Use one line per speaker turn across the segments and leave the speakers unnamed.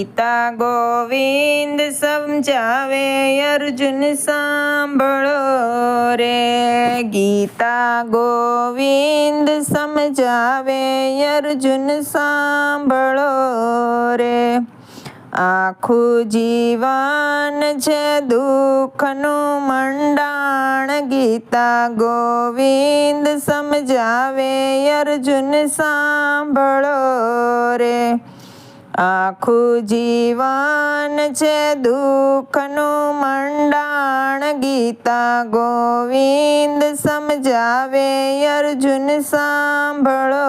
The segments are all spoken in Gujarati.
ગીતા ગોવિંદ સમજાવે, અર્જુન સાંભળો રે. ગીતા ગોવિંદ સમજાવે, અર્જુન સાંભળો રે. આખું જીવન છે દુઃખનું મંડાણ. ગીતા ગોવિંદ સમજાવે, અર્જુન સાંભળો રે. આખું જીવન છે દુઃખનું મંડાણ. ગીતા ગોવિંદ સમજાવે, અર્જુન સાંભળો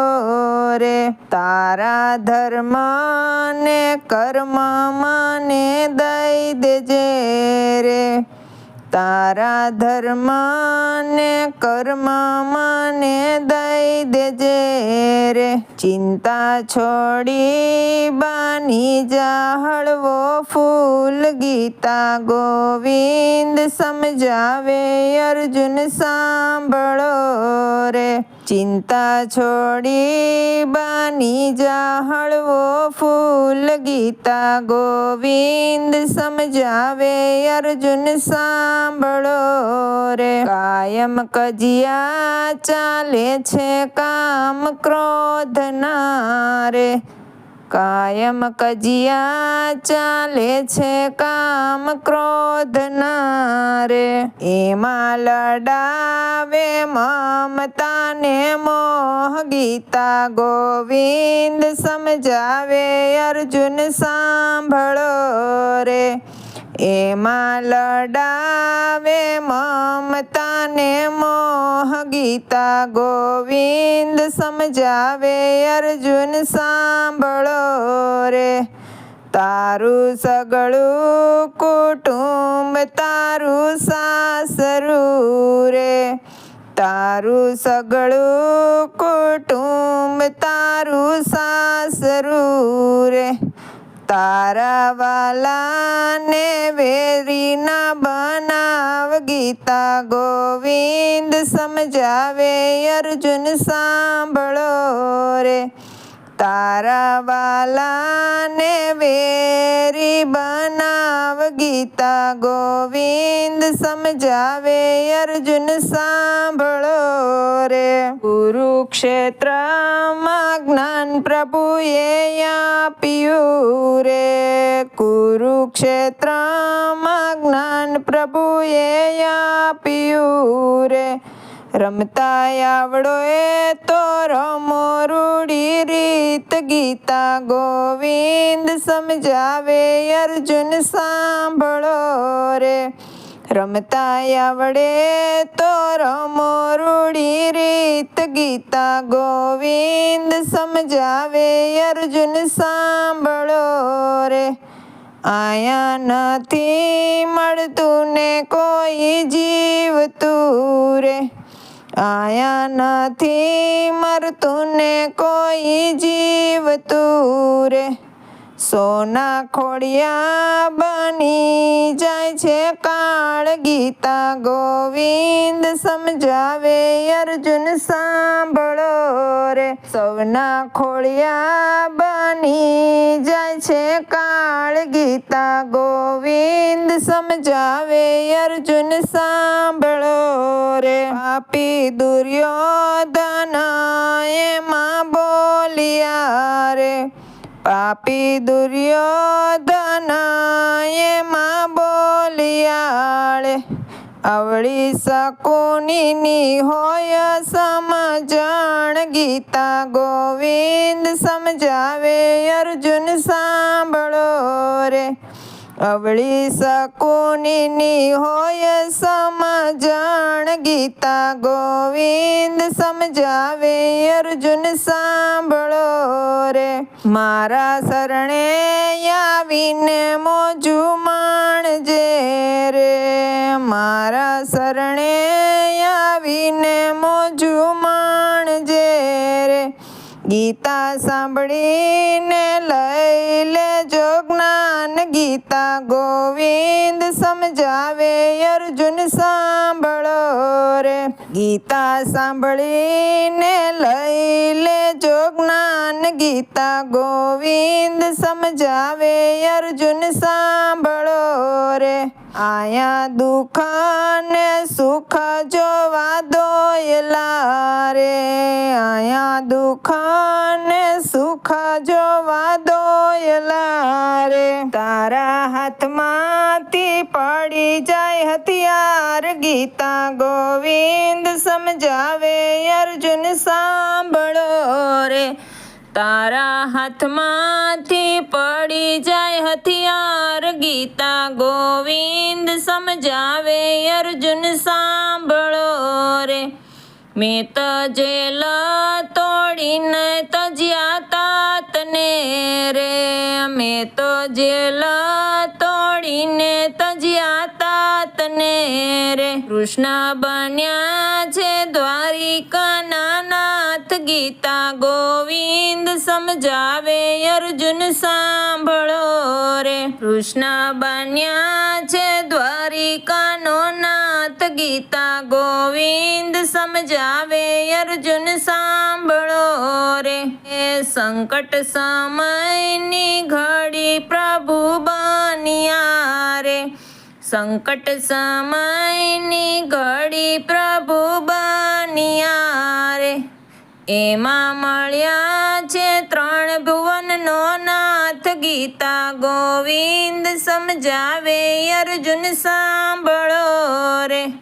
રે. તારા ધર્મ ને કર્મ મને દઈ દેજે. તારા ધર્મ ને કર્મ મને દઈ દેજે રે. ચિંતા છોડી બાની જા હળવો ફૂલ ગીતા ગોવિંદ સમજાવે અર્જુન સાંભળો રે. ચિંતા છોડી બાની જા હળવો ફૂલ ગીતા ગોવિંદ સમજાવે અર્જુન સાંભળો રે. કાયમ કજિયા ચાલે છે કામ ક્રોધ ના રે. કાયમ કજિયા ચાલે છે કામ ક્રોધ ના રે એમાં લડાવે મમતા ને મોહ ગીતા ગોવિંદ સમજાવે અર્જુન સાંભળો રે. એમાં લડાવે મમતા ને મોહ ગીતા ગોવિંદ સમજાવે અર્જુન સાંભળો તારું સગળું કુટુંબ તારું સાસરું રે તારું સગળું કુટુંબ તારું સાસરું રે તારા વાલાને વેરી ના બનાવ ગીતા ગોવિંદ સમજાવે અર્જુન સાંભળો રે તારા વાલાને વેરી બનાવ ગીતા ગોવિંદ સમજાવે, અર્જુન સાંભળો રે. કુરુક્ષેત્રમાં જ્ઞાન પ્રભુએ આપ્યું રે. કુરુક્ષેત્રમાં જ્ઞાન પ્રભુએ આપ્યું રે. રમતા આવડો એ તો રમો રૂડી રીત ગીતા ગોવિંદ સમજાવે અર્જુન સાંભળો રે. રમતા આવડે તો રમો રૂડી રીત ગીતા ગોવિંદ સમજાવે અર્જુન સાંભળો રે. આયા નથી મળતું ને કોઈ જીવતું રે. આયા નથી મરતું ને કોઈ જીવતું રે. સોના ખોડિયા બની જાય છે કાળ ગીતા ગોવિંદ સમજાવે અર્જુન સાંભળો રે. સૌના ખોડિયા બની જાય છે કાળ ગીતા ગોવિંદ સમજાવે અર્જુન સાંભળો રે. પાપી દુર્યોધન એમાં બોલિયા રે. પાપી દુર્યોધનમાં બોલિયાળે. અવળી શકુનીની હોય સમજણ ગીતા ગોવિંદ સમજાવે અર્જુન સાંભળો રે. અવળી શકુનીની હોય સમજણ ગીતા ગોવિંદ સમજાવે, અર્જુન સાંભળો રે. મારા શરણે આવીને મોજું માણજે રે. મારા શરણે આવીને મોજું ગીતા સાંભળીને લઈ લેજો જ્ઞાન. ગીતા ગોવિંદ સમજાવે અર્જુન સાંભળો રે. ગીતા સાંભળીને લઈ લેજો જ્ઞાન ગીતા ગોવિંદ સમજાવે અર્જુન સાંભળો રે. આયા દુઃખ ને સુખ જોવા દોયલા રે. આયા દુઃખ ને સુખ જોવા દોયલા રે. તારા હાથમાંથી પડી જાય હથિયાર ગીતા ગોવિંદ સમજાવે, અર્જુન સાંભળો રે. તારા હાથમાંથી પડી જાય હથિયાર ગીતા ગોવિંદ સમજાવે, અર્જુન સાંભળો રે. મેં તો જેલ તોડીને તજ્યા તાતને રે. મેં તો જેલ તોડીને તજ્યા તાતને રે. કૃષ્ણ બન્યા ગીતા ગોવિંદ સમજાવે, અર્જુન સાંભળો રે. કૃષ્ણ બન્યા છે દ્વારિકાનો નાથ, ગીતા ગોવિંદ સમજાવે, અર્જુન સાંભળો રે. સંકટ સમયની ઘડી પ્રભુ બન્યા રે. સંકટ સમયની ઘડી પ્રભુ બન્યા એમાં મળ્યા છે ત્રણ ભુવનનો નાથ ગીતા ગોવિંદ સમજાવે, અર્જુન સાંભળો રે.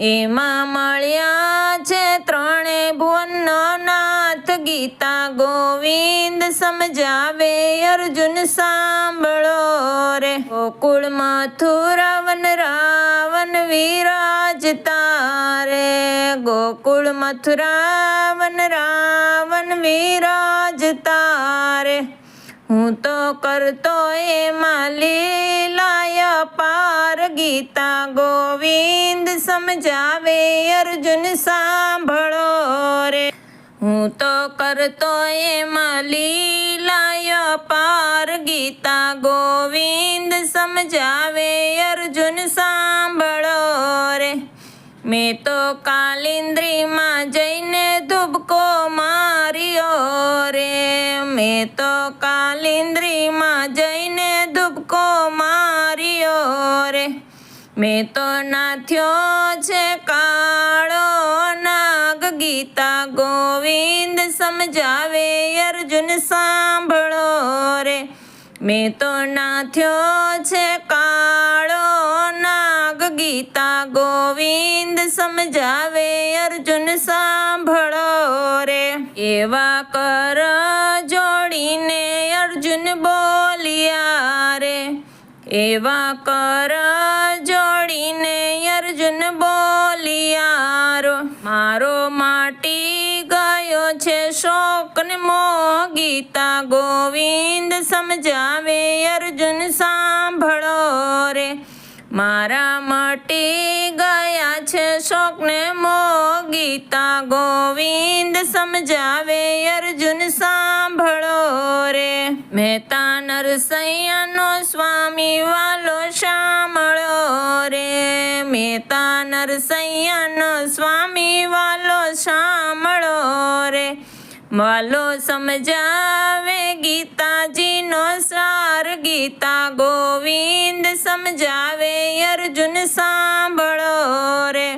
એમાં મળ્યા છે ત્રણે ભુવનનો નાથ ગીતા ગોવિંદ સમજાવે, અર્જુન સાંભળો રે. ગોકુળ, મથુરાવન, રાવણ વિરાજતા ગોકુળ મથુરાવન રાવણ વિરાજતા રે હું તો કરતો એમાં લીલાય પાર ગીતા ગોવિંદ સમજાવે અર્જુન સાંભળો રે. હું તો કરતો એમાં લીલાય પાર ગીતા ગોવિંદ સમજાવે અર્જુન સાંભળો મેં તો કાલિંદ્રીમાં જઈને ધુબકો માર્યો રે. મેં તો કાલિંદ્રીમાં જઈને ધુબકો માર્યો રે. મેં તો નાથ્યો છે કાળો નાગ, ગીતા ગોવિંદ સમજાવે, અર્જુન સાંભળો રે. મેં તો નાથ્યો છે કાળો નાગ ગીતા ગોવિંદ સમજાવે, અર્જુન સાંભળો રે. એવા કર જોડીને અર્જુન બોલ્યા રે. એવા કર જોડીને અર્જુન બોલિયારો મારો માટી ગયો છે શોક ને મોહ ગીતા ગોવિંદ સમજાવે, અર્જુન સાંભળો રે. મારા મટી ગયા છે શોકને મો ગીતા ગોવિંદ સમજાવે, અર્જુન સાંભળો રે. મહેતા નરસૈયાનો સ્વામી વાલો સાંભળો રે. મહેતા નરસૈયાનો સ્વામી વાલો સાંભળો રે. વાલો સમજાવે સાર ગીતા ગોવિંદ સમજાવે, અર્જુન સાંભળો રે.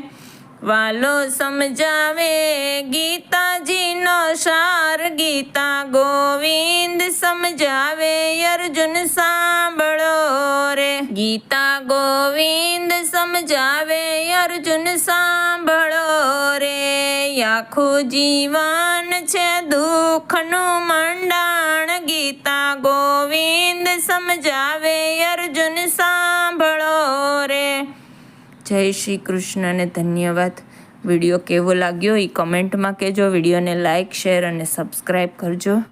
વાલો સમજાવે, ગીતાજીનો સાર. ગીતા ગોવિંદ સમજાવે, અર્જુન સાંભળો રે. ગીતા ગોવિંદ સમજાવે, અર્જુન સાંભળો રે. આખું જીવન છે દુઃખનું મંડાણ. ગીતા ગોવિંદ સમજાવે, અર્જુન સાંભળો રે. જય શ્રી કૃષ્ણને ધન્યવાદ. વીડિયો કેવો લાગ્યો એ કમેન્ટમાં કહેજો. વિડીયોને લાઇક શેર અને સબસ્ક્રાઈબ કરજો.